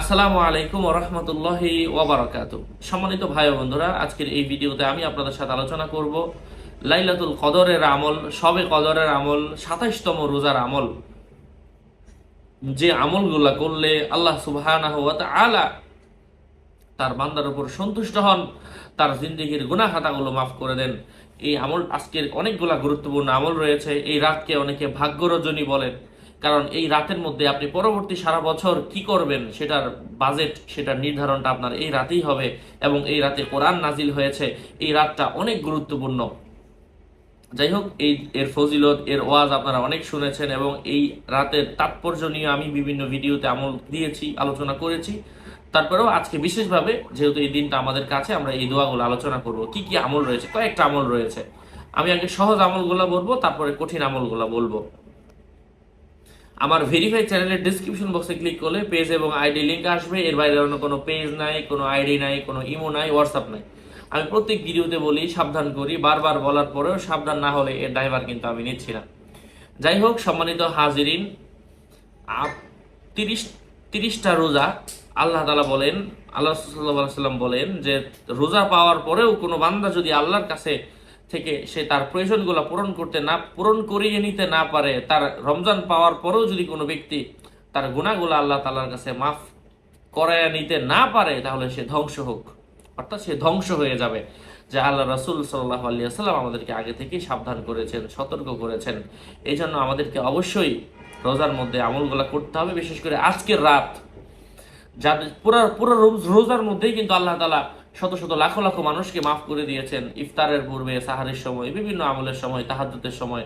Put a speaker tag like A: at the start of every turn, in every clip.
A: আসসালামু আলাইকুম রহমতুল্লাহি ওবরাকাত সম্মানিত ভাই বন্ধুরা, আজকের এই ভিডিওতে আমি আপনাদের সাথে আলোচনা করব লাইলাতুল কদরের আমল, সবে কদরের আমল রোজার আমল। যে আমলগুলা করলে আল্লাহ সুবহানাহ ওয়া তাআলা তার বান্দার উপর সন্তুষ্ট হন, তার জিন্দগির গুনাহ খাতাগুলো মাফ করে দেন। এই আমল আজকের অনেকগুলা গুরুত্বপূর্ণ আমল রয়েছে। এই রাতকে অনেকে ভাগ্য রজনী বলেন। কারণ এই রাতের মধ্যে আপনি পরবর্তী সারা বছর কি করবেন সেটার বাজেট সেটার নির্ধারণটা আপনার এই রাতেই হবে এবং এই রাতে কোরআন নাজিল হয়েছে। এই রাতটা অনেক গুরুত্বপূর্ণ। যাই হোক, এই এর ফজিলত, এর ওয়াজ আপনারা অনেক শুনেছেন এবং এই রাতের তাৎপর্য নিয়ে আমি বিভিন্ন ভিডিওতে আমল দিয়েছি, আলোচনা করেছি। তারপরেও আজকে বিশেষভাবে যেহেতু এই দিনটা আমাদের কাছে, আমরা এই দোয়াগুলো আলোচনা করব। কি কি আমল রয়েছে? কয়েকটা আমল রয়েছে। আমি আগে সহজ আমলগুলো বলব, তারপরে কঠিন আমলগুলো বলব। আমার ভেরিফাই চ্যানেলের ডিসক্রিপশন বক্সে ক্লিক করলে পেজ এবং আইডি লিঙ্ক আসবে। এর বাইরে অন্য কোনো পেজ নাই, কোনো আইডি নাই, কোনো ইমো নাই হোয়াটসঅ্যাপ নাই। আমি প্রত্যেক ভিডিওতে বলি, সাবধান করি। বারবার বলার পরেও সাবধান না হলে এর ড্রাইভার কিন্তু আমি নিচ্ছি না। যাই হোক, সম্মানিত হাজিরিন তিরিশ, তিরিশটা রোজা আল্লাহ তালা বলেন, আল্লাহ সাল্লাম বলেন যে রোজা পাওয়ার পরেও কোনো বান্দা যদি আল্লাহর কাছে থেকে সে তার প্রয়োজনগুলো পূরণ করতে না পূরণ করিয়ে নিতে না পারে, তার রমজান পাওয়ার পরেও যদি কোনো ব্যক্তি তার গুণাগুলো আল্লাহ তালার কাছে মাফ করায় নিতে না পারে, তাহলে সে ধ্বংস হোক। অর্থাৎ সে ধ্বংস হয়ে যাবে। যে আল্লাহ রসুল সাল্লাহ আলিয়া সাল্লাম আমাদেরকে আগে থেকেই সাবধান করেছেন, সতর্ক করেছেন। এই জন্য আমাদেরকে অবশ্যই রোজার মধ্যে আমলগুলা করতে হবে, বিশেষ করে আজকের রাত। যাদের পুরো পুরো রোজ- রোজার মধ্যেই কিন্তু আল্লাহ তালা শত শত লাখো লাখো মানুষকে মাফ করে দিয়েছেন ইফতারের পূর্বে, সাহারের সময়, বিভিন্ন আমলের সময়, তাহাজ্জুদের সময়।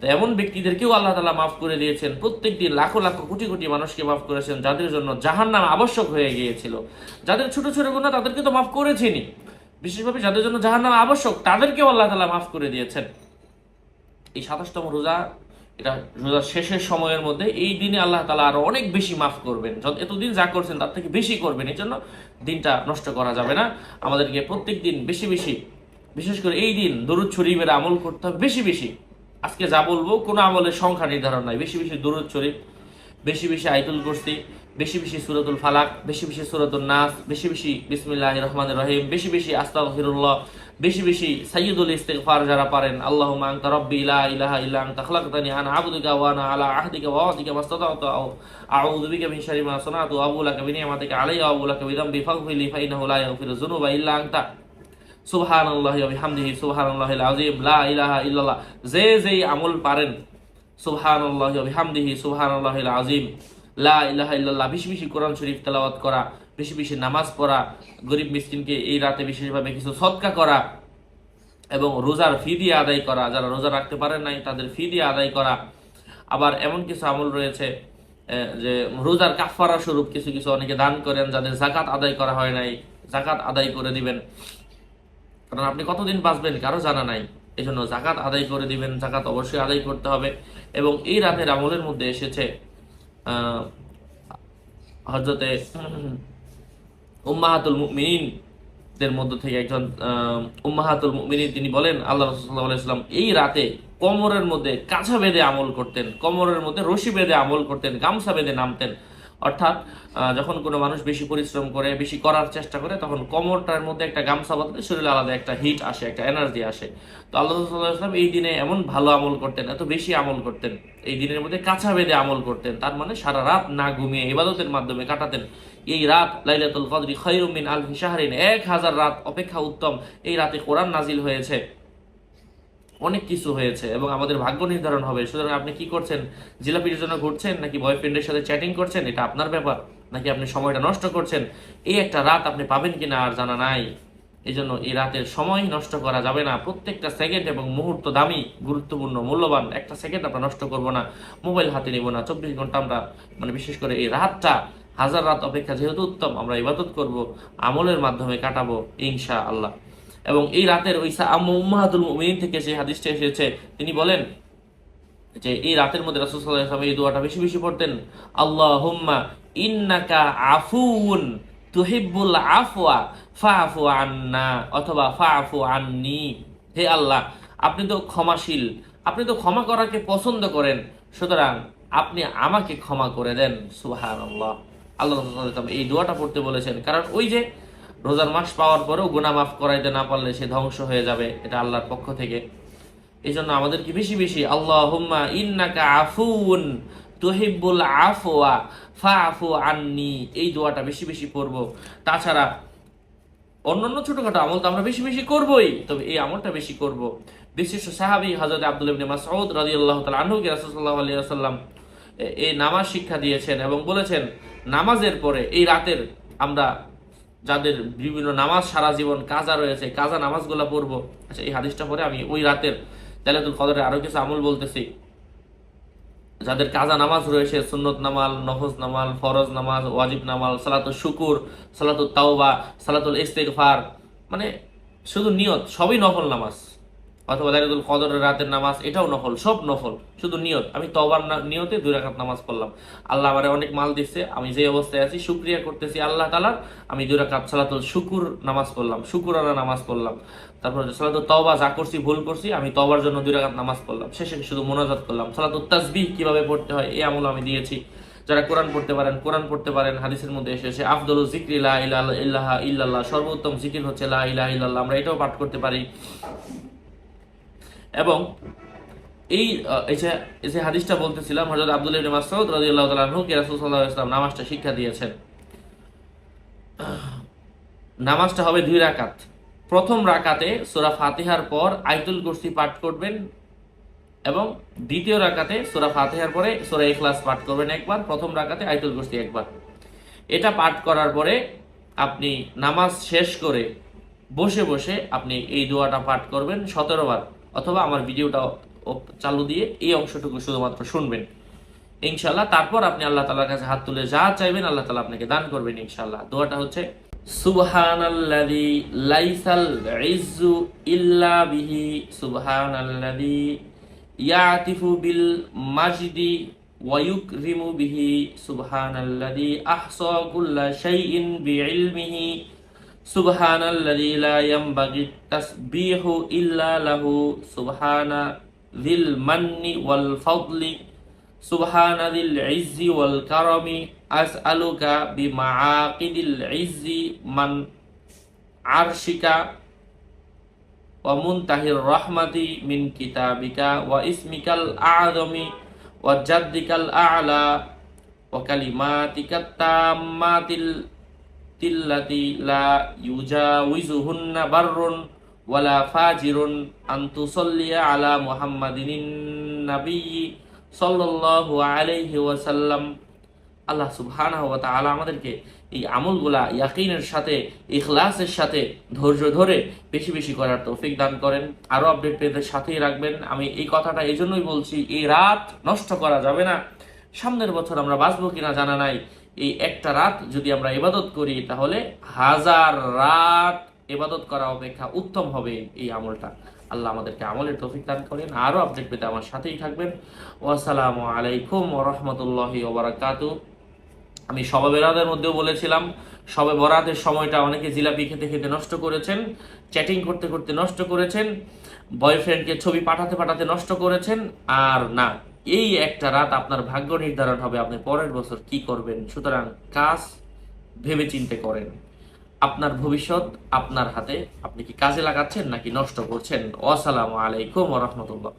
A: তো এমন ব্যক্তিদেরকেও আল্লাহ তালা মাফ করে দিয়েছেন। প্রত্যেক দিন লাখো লাখো কোটি কোটি মানুষকে মাফ করেছেন, যাদের জন্য জাহান্নাম আবশ্যক হয়ে গিয়েছিল। যাদের ছোট ছোট গুণা তাদেরকে তো মাফ করেছেনই। বিশেষভাবে যাদের জন্য জাহান্নাম আবশ্যক, তাদেরকেও আল্লাহ তালা মাফ করে দিয়েছেন। এই সাতাশতম রোজা এটা রোজার শেষের সময়ের মধ্যে এই দিনে আল্লাহ তালা আরও অনেক বেশি মাফ করবেন। এতদিন যা করছেন তার থেকে বেশি করবেন। এই জন্য দিনটা নষ্ট করা যাবে না। আমাদেরকে প্রত্যেক দিন বেশি বেশি, বিশেষ করে এই দিন দরুদ শরীফের আমল করতে হবে বেশি বেশি। আজকে যা বলব কোনো আমলের সংখ্যা নির্ধারণ নাই। বেশি বেশি দরুদ শরীফ, বেশি বেশি আইতুল কুরসি, বেশি বেশি সুরতুল ফালাক, বেশি বেশি সুরতুল নাস, বেশি বেশি বিসমিল্লাহ রহমান রহিম, বেশি বেশি আস্তাগফিরুল্লাহ বেশি বেশি সাইয়্যিদুল ইস্তিগফার যারা পারেন, আল্লাহুম্মা আনতা রাব্বি লা ইলাহা ইল্লা আনতা খালাকতানি, আনা আবদুকা ওয়া আনা আলা আহদিকা ওয়া ওয়াদিকা মাস্তাতাতু আও আউযু বিকা মিন শাররি মা সানাতু আবু লাকা বিনিয়ামাতিকা আলাইয়া, ওয়া আবু লাকা বিযামবি ফাগফিরলি ফাইন্নাহু লা ইয়াগফিরু যুনুবা ইল্লা আনতা। সুবহানাল্লাহি ওয়া বিহামদিহি, সুবহানাল্লাহিল আযীম, লা ইলাহা ইল্লাল্লাহ। যে যেই আমল পারেন, সুবহানাল্লাহি ওয়া বিহামদিহি, সুবহানাল্লাহিল আযীম, লা ইলাহা ইল্লাল্লাহ। বেশি বেশি কোরআন শরীফ তেলাওয়াত করা বেশি বেশি নামাজ পড়া, গরিব মিসকিনকে এই রাতে বিশেষভাবে কিছু সদকা করা এবং রোজার ফি দিয়ে আদায় করা, যারা রোজা রাখতে পারেন নাই তাদের ফি দিয়ে আদায় করা। আবার এমন কিছু আমল রয়েছে যে রোজার কাফারা স্বরূপ কিছু কিছু অনেকে দান করেন যাদের জাকাত আদায় করা হয় নাই জাকাত আদায় করে দিবেন। কারণ আপনি কতদিন বাঁচবেন কারও জানা নাই এই জন্য জাকাত আদায় করে দিবেন জাকাত অবশ্যই আদায় করতে হবে। এবং এই রাতের আমলের মধ্যে এসেছে হজরতে উম্মাহাতুল মুমিনিন দের মধ্য থেকে একজন উম্মাহাতুল মুমিনিন তিনি বলেন, আল্লাহ রসুল্লাহাম এই রাতে কোমরের মধ্যে কাছা বেঁধে আমল করতেন, কোমরের মধ্যে রশি বেঁধে আমল করতেন, গামছা বেঁধে নামতেন। অর্থাৎ যখন কোনো মানুষ বেশি পরিশ্রম করে, বেশি করার চেষ্টা করে, তখন কোমরটার মধ্যে একটা গামছা বাঁধলে শরীরে আলাদা একটা হিট আসে, একটা এনার্জি আসে। তো আল্লাহ রসুল্লাহাম এই দিনে এমন ভালো আমল করতেন, এত বেশি আমল করতেন। এই দিনের মধ্যে কাছা বেঁধে আমল করতেন, তার মানে সারা রাত না ঘুমিয়ে ইবাদতের মাধ্যমে কাটাতেন। এই রাত লাইলাতুল কদরি খৈরুম মিন আলফি শাহরিন, এক হাজার রাত অপেক্ষা উত্তম। এই রাতে কোরআন নাজিল হয়েছে। অনেক কিছু হয়েছে এবং আমাদের ভাগ্য নির্ধারণ হবে। সুতরাং আপনি কি করছেন? জিলাপির জন্য ঘুরছেন নাকি বয়ফ্রেন্ডের সাথে চ্যাটিং করছেন? এটা আপনার ব্যাপার। নাকি আপনি সময়টা নষ্ট করছেন? এই একটা রাত আপনি পাবেন কিনা আর জানা নাই। এই জন্য এই রাতের সময় নষ্ট করা যাবে না। প্রত্যেকটা সেকেন্ড এবং মুহূর্ত দামি, গুরুত্বপূর্ণ, মূল্যবান। একটা সেকেন্ড আমরা নষ্ট করব না। মোবাইল হাতে নিব না। চব্বিশ ঘণ্টা আমরা মানে বিশেষ করে এই রাতটা হাজার রাত অপেক্ষা যেহেতু উত্তম, আমরা ইবাদত করব, আমলের মাধ্যমে কাটাবো ইনশা আল্লাহ এবং এই রাতের ওই উম্মাহাতুল মুমিনিন থেকে যে হাদিসটা এসেছে, তিনি বলেন যে এই রাতের মধ্যে রাসূল এই দোয়াটা বেশি বেশি পড়তেন, আল্লাহুম্মা ইন্নাকা আফুউন তুহিব্বুল আফওয়া, ফাআফু আন্না অথবা, ফাআফু আন্নি হে আল্লাহ, আপনি তো ক্ষমাশীল, আপনি তো ক্ষমা করাকে পছন্দ করেন, সুতরাং আপনি আমাকে ক্ষমা করে দেন সুহান আল্লাহ ওয়াসাল্লাম এই দোয়াটা পড়তে বলেছেন। কারণ ওই যে রোজার মাস পাওয়ার পরেও গুনাহ মাফ করাইতে না পারলে সে ধ্বংস হয়ে যাবে, এটা আল্লাহর পক্ষ থেকে। এই জন্য আমাদেরকে বেশি বেশি আল্লাহ হুম্মা ইন্নাকা আফুন তুহিব্বুল আফওয়া ফাআফু আন্নি এই দোয়াটা বেশি বেশি পড়ব। তাছাড়া অন্যান্য ছোটখাটো আমল তো আমরা বেশি বেশি করবই, তবে এই আমলটা বেশি করব। বিশিষ্ট সাহাবী হযরত আব্দুল ইবনে মাসউদ রাদিয়াল্লাহু তাআলা আনহু রাসূলুল্লাহ আলাইহি ওয়াসাল্লাম এই নামাজ শিক্ষা দিয়েছেন এবং বলেছেন, নামাজের পরে, এই রাতের আমরা যাদের বিভিন্ন নামাজ সারা জীবন কাজা রয়েছে, কাজা নামাজগুলো পড়ব। আচ্ছা এই হাদিসটা পরে আমি ওই রাতের তাইলাতুল কদরে আরও কিছু আমল বলতেছি। যাদের কাজা নামাজ রয়েছে, সুন্নত নামাল নফজ নামাল ফরজ নামাজ, ওয়াজিব নামাল সালাতুল শুকুর সালাতুল তাওবা, সালাতুল ইস্তেগফার মানে শুধু নিয়ত, সবই নফল নামাজ। অথবা দারিদুল কদরের রাতের নামাজ, এটাও নফল, সব নফল, শুধু নিয়ত। আমি তবার নিয়তে দুই রাকাত নামাজ পড়লাম। আল্লাহ আমারে অনেক মাল দিচ্ছে আমি যে অবস্থায় আছি, শুক্রিয়া করতেছি আল্লাহ তালার আমি দুই রাকাত সালাতুল শুকুর নামাজ পড়লাম, শুকুরানা নামাজ পড়লাম। তারপর সালাতুল তওবা যা করছি, ভুল করছি, আমি তওবার জন্য দুই রাকাত নামাজ পড়লাম। শেষে শুধু মোনাজাত করলাম। সালাতুল তাসবিহ কীভাবে পড়তে হয়, এই আমল আমি দিয়েছি। যারা কোরআন পড়তে পারেন, কোরআন পড়তে পারেন, হাদিসের মধ্যে এসেছে আফদল জিক্রি ইল্লাল্লাহ ইল্লাল্লাহ, সর্বোত্তম জিকির হচ্ছে লা ইলাহা ইল্লাল্লাহ, আমরা এটাও পাঠ করতে পারি। এবং এই যে হাদিসটা বলতেছিলাম, হযরত আব্দুল ইবনে মাসউদ রাদিয়াল্লাহু তাআলা আনহু কে রাসূল সাল্লাল্লাহু নামাজটা শিক্ষা দিয়েছেন। নামাজটা হবে দুই রাকাত। প্রথম রাকাতে সূরা ফাতিহার পর আয়াতুল কুরসি পাঠ করবেন এবং দ্বিতীয় রাকাতে সূরা ফাতিহার পরে সূরা ইখলাস পাঠ করবেন একবার, প্রথম রাকাতে আয়াতুল কুরসি একবার। এটা পাঠ করার পরে আপনি নামাজ শেষ করে বসে বসে আপনি এই দোয়াটা পাঠ করবেন সতেরো বার। অথবা আমার ভিডিওটা চালু দিয়ে এই অংশটুকু শুধুমাত্র শুনবেন। ইনশাল্লাহ তারপর আপনি আল্লাহ তালার কাছে হাত তুলে যা চাইবেন আল্লাহ তালা আপনাকে দান করবেন ইনশাল্লাহ দোয়াটা হচ্ছে, সুবহানাল্লাযী লাইসাল ইজ্জু ইল্লা বিহি, সুবহানাল্লাযী ইয়াতিফু বিল মাজিদি ওয়ায়ুকরিমু বিহি, সুবহানাল্লাযী আহসা কুল্লা শাইইন বিইলমিহি সুবহানাল্লাযী লা ইয়ানবাগি তাসবিহু ইল্লা লাহু সুবহানা যিল মান্নি ওয়াল ফাদলি সুবহানা যিল ইজ্জি ওয়াল কারামি আসআলুকা বিমাআকিদিল ইজ্জি মান আরশিকা ومنتهي الرحمة من كتابك واسمك الأعظم وجدك الأعلى وكلماتك التامات তিল্লাতি লা ইউজাউইজুহুন্না বাররুন ওয়ালা ফাজিরুন আন তুসাল্লিয়া আলা মুহাম্মাদিনিন নাবিয়্যি সাল্লাল্লাহু আলাইহি ওয়াসাল্লাম। আল্লাহ সুবহানাহু ওয়া তাআলা আমাদেরকে এই আমলগুলা ইয়াকিনের সাথে, ইখলাসের সাথে ধৈর্য ধরে বেশি বেশি করার তৌফিক দান করেন। আরও আপডেট পেতে সাথেই রাখবেন। আমি এই কথাটা এই জন্যই বলছি, এই রাত নষ্ট করা যাবে না। সামনের বছর আমরা বাঁচবো কিনা জানা নাই। এই একটা রাত যদি আমরা ইবাদত করি, তাহলে হাজার রাত ইবাদত করা অপেক্ষা উত্তম হবে এই আমলটা। আল্লাহ আমাদেরকে আমলের তৌফিক দান করেন। আরও আপডেট পেতে আমার সাথেই থাকবেন। ওয়াসসালামু আলাইকুম রাহমাতুল্লাহি ওয়া বারাকাতুহু আমি সবে বেরাদের মধ্যেও বলেছিলাম, সবে বরাতের সময়টা অনেকে জিলাপি খেতে খেতে নষ্ট করেছেন, চ্যাটিং করতে করতে নষ্ট করেছেন, বয়ফ্রেন্ডকে ছবি পাঠাতে পাঠাতে নষ্ট করেছেন, আর না এই একটা রাত আপনার ভাগ্য নির্ধারণ হবে আপনি পরের বছর কি করবেন। সুতরাং কাজ ভেবে চিনতে করেন। আপনার ভবিষ্যৎ আপনার হাতে। আপনি কি কাজে লাগাচ্ছেন নাকি নষ্ট করছেন? আসসালামু আলাইকুম রহমতুল্লাহ।